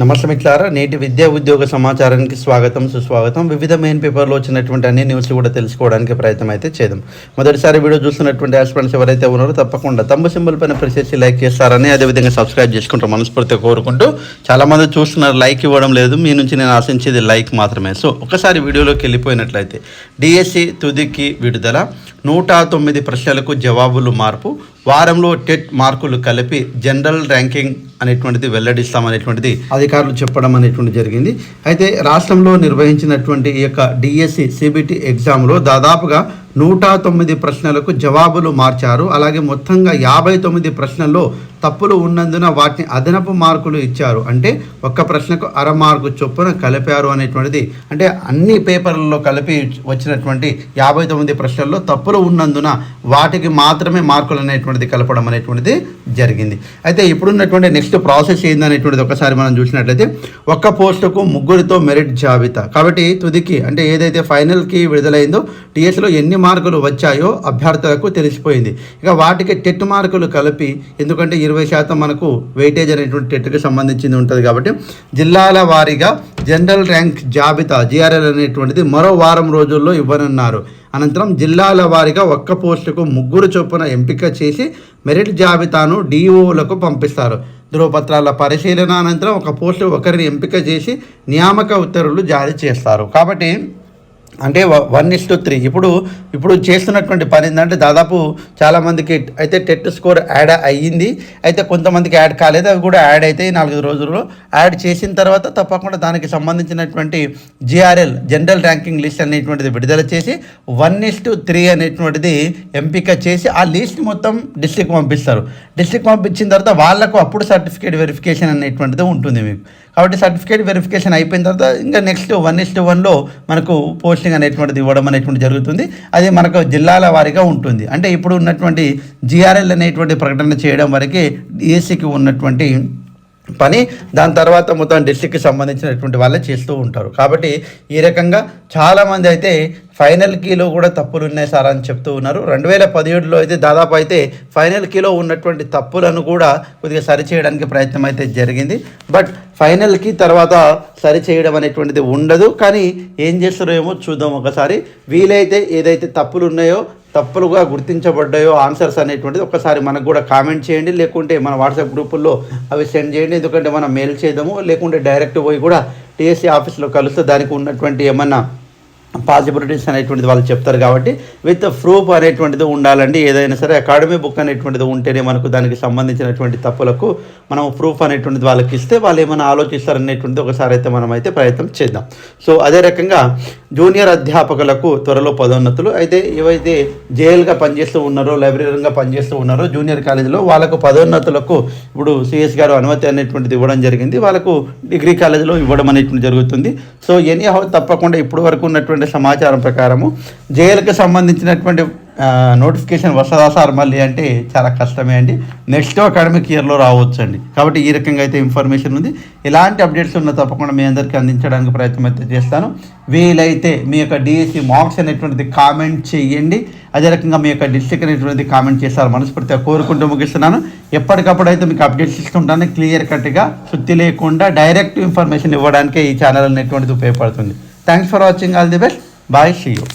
నమస్తే మిత్రులారా నేటి విద్యా ఉద్యోగ సమాచారానికి స్వాగతం సుస్వాగతం. వివిధ మెయిన్ పేపర్లో వచ్చినటువంటి అన్ని న్యూస్లు కూడా తెలుసుకోవడానికి ప్రయత్నం అయితే చేద్దాం. మొదటిసారి వీడియో చూస్తున్నటువంటి ఆస్పిరెంట్స్ ఎవరైతే ఉన్నారో తప్పకుండా తమ్ము సింబల్ పైన ప్రెస్ చేసి లైక్ చేస్తారని అదేవిధంగా సబ్స్క్రైబ్ చేసుకుంటారు మనస్ఫూర్తిగా కోరుకుంటూ చాలామంది చూస్తున్నారు లైక్ ఇవ్వడం లేదు. మీ నుంచి నేను ఆశించేది లైక్ మాత్రమే. సో ఒకసారి వీడియోలోకి వెళ్ళిపోయినట్లయితే డిఎస్సి తుదికి విడుదల. నూట తొమ్మిది ప్రశ్నలకు జవాబులు మార్పు. వారంలో టెట్ మార్కులు కలిపి జనరల్ ర్యాంకింగ్ అనేటువంటిది వెల్లడిస్తామనేటువంటిది అధికారులు చెప్పడం అనేటువంటి జరిగింది. అయితే రాష్ట్రంలో నిర్వహించినటువంటి ఈ యొక్క డిఎస్సి సిబిటి ఎగ్జామ్లో దాదాపుగా నూట తొమ్మిది ప్రశ్నలకు జవాబులు మార్చారు. అలాగే మొత్తంగా యాభై తొమ్మిది ప్రశ్నల్లో తప్పులు ఉన్నందున వాటిని అదనపు మార్కులు ఇచ్చారు. అంటే ఒక్క ప్రశ్నకు అర మార్కు చొప్పున కలిపారు అనేటువంటిది. అంటే అన్ని పేపర్లలో కలిపి వచ్చినటువంటి యాభై తొమ్మిది ప్రశ్నల్లో తప్పులు ఉన్నందున వాటికి మాత్రమే మార్కులు అనేటువంటిది కలపడం అనేటువంటిది జరిగింది. అయితే ఇప్పుడున్నటువంటి నెక్స్ట్ ప్రాసెస్ ఏందనేటువంటిది ఒకసారి మనం చూసినట్లయితే ఒక్క పోస్టుకు ముగ్గురితో మెరిట్ జాబితా. కాబట్టి తుదికి అంటే ఏదైతే ఫైనల్కి విడుదలైందో టీఎస్లో ఎన్ని మార్కులు వచ్చాయో అభ్యర్థులకు తెలిసిపోయింది. ఇక వాటికి టెట్ మార్కులు కలిపి ఎందుకంటే ఇరవై శాతం మనకు వెయిటేజ్ అనేటువంటి టెట్కి సంబంధించింది ఉంటుంది కాబట్టి జిల్లాల వారీగా జనరల్ ర్యాంక్ జాబితా జిఆర్ఎల్ అనేటువంటిది మరో వారం రోజుల్లో ఇవ్వనున్నారు. అనంతరం జిల్లాల వారీగా ఒక్క పోస్టుకు ముగ్గురు చొప్పున ఎంపిక చేసి మెరిట్ జాబితాను డిఓలకు పంపిస్తారు. ధృవపత్రాల పరిశీలన అనంతరం ఒక పోస్టు ఒకరిని ఎంపిక చేసి నియామక ఉత్తర్వులు జారీ చేస్తారు. కాబట్టి అంటే వన్ ఇస్ టు త్రీ ఇప్పుడు ఇప్పుడు చేస్తున్నటువంటి పని ఏంటంటే దాదాపు చాలామందికి అయితే టెట్ స్కోర్ యాడ్ అయ్యింది. అయితే కొంతమందికి యాడ్ కాలేదు. అవి కూడా యాడ్ అయితే నాలుగు రోజుల్లో యాడ్ చేసిన తర్వాత తప్పకుండా దానికి సంబంధించినటువంటి జిఆర్ఎల్ జనరల్ ర్యాంకింగ్ లిస్ట్ అనేటువంటిది విడుదల చేసి వన్ ఇస్ టు త్రీ అనేటువంటిది ఎంపిక చేసి ఆ లిస్ట్ మొత్తం డిస్ట్రిక్ట్ పంపిస్తారు. డిస్ట్రిక్ట్ పంపించిన తర్వాత వాళ్ళకు అప్పుడు సర్టిఫికేట్ వెరిఫికేషన్ అనేటువంటిది ఉంటుంది మీకు. కాబట్టి సర్టిఫికేట్ వెరిఫికేషన్ అయిపోయిన తర్వాత ఇంకా నెక్స్ట్ వన్ ఇస్ టు వన్లో మనకు పోస్టింగ్ అనేటువంటిది ఇవ్వడం అనేటువంటి జరుగుతుంది. అది మనకు జిల్లాల వారీగా ఉంటుంది. అంటే ఇప్పుడు ఉన్నటువంటి జిఆర్ఎల్ అనేటువంటి ప్రకటన చేయడం వరకే ఏసీకి ఉన్నటువంటి పని దాని తర్వాత మొత్తం డిస్టిక్కి సంబంధించినటువంటి వాళ్ళే చేస్తూ ఉంటారు. కాబట్టి ఈ రకంగా చాలామంది అయితే ఫైనల్ కీలో కూడా తప్పులు ఉన్నాయి సార్ అని చెప్తూ ఉన్నారు. రెండు వేల పదిహేడులో అయితే దాదాపు అయితే ఫైనల్ కీలో ఉన్నటువంటి తప్పులను కూడా కొద్దిగా సరిచేయడానికి ప్రయత్నం అయితే జరిగింది. బట్ ఫైనల్కి తర్వాత సరిచేయడం అనేటువంటిది ఉండదు. కానీ ఏం చేస్తారో ఏమో చూద్దాం ఒకసారి. వీలైతే ఏదైతే తప్పులు ఉన్నాయో తప్పులుగా గుర్తించబడ్డాయో ఆన్సర్స్ అనేటువంటిది ఒకసారి మనకు కూడా కామెంట్ చేయండి. లేకుంటే మన వాట్సాప్ గ్రూపుల్లో అవి సెండ్ చేయండి. ఎందుకంటే మనం మెయిల్ చేద్దాము లేకుంటే డైరెక్ట్ పోయి కూడా టీఎస్సీ ఆఫీస్లో కలిస్తే దానికి ఉన్నటువంటి ఏమన్నా పాసిబిలిటీస్ అనేటువంటిది వాళ్ళు చెప్తారు కాబట్టి విత్ ప్రూఫ్ అనేటువంటిది ఉండాలండి. ఏదైనా సరే అకాడమీ బుక్ అనేటువంటిది ఉంటేనే మనకు దానికి సంబంధించినటువంటి తప్పులకు మనం ప్రూఫ్ అనేటువంటిది వాళ్ళకి ఇస్తే వాళ్ళు ఏమైనా ఆలోచిస్తారనేటువంటిది ఒకసారి అయితే మనం అయితే ప్రయత్నం చేద్దాం. సో అదే రకంగా జూనియర్ అధ్యాపకులకు త్వరలో పదోన్నతులు. అయితే ఏవైతే జేఎల్గా పనిచేస్తూ ఉన్నారో లైబ్రరీగా పనిచేస్తూ ఉన్నారో జూనియర్ కాలేజీలో వాళ్ళకు పదోన్నతులకు ఇప్పుడు సిఎస్ గారు అనుమతి అనేటువంటిది ఇవ్వడం జరిగింది. వాళ్ళకు డిగ్రీ కాలేజీలో ఇవ్వడం అనేటువంటి జరుగుతుంది. సో ఎనీ హౌ తప్పకుండా ఇప్పటి వరకు ఉన్నటువంటి సమాచారం ప్రకారము జేఎల్కి సంబంధించినటువంటి నోటిఫికేషన్ వస్తుందా సార్ మళ్ళీ అంటే చాలా కష్టమే అండి. నెక్స్ట్ అకాడమిక్ ఇయర్లో రావచ్చు అండి కాబట్టి ఈ రకంగా అయితే ఇన్ఫర్మేషన్ ఉంది. ఇలాంటి అప్డేట్స్ ఉన్న తప్పకుండా మీ అందరికీ అందించడానికి ప్రయత్నం అయితే చేస్తాను. వీలైతే మీ యొక్క డిఎస్సి మార్క్స్ అనేటువంటిది కామెంట్ చేయండి. అదే రకంగా మీ యొక్క డిస్ట్రిక్ట్ అనేటువంటిది కామెంట్ చేస్తారు మనస్ఫూర్తిగా కోరుకుంటూ ముగిస్తున్నాను. ఎప్పటికప్పుడు అయితే మీకు అప్డేట్స్ ఇస్తుంటాను. క్లియర్ కట్గా శుద్ధి లేకుండా డైరెక్ట్ ఇన్ఫర్మేషన్ ఇవ్వడానికే ఈ ఛానల్ అనేటువంటిది ఉపయోగపడుతుంది. Thanks for watching all the best bye see you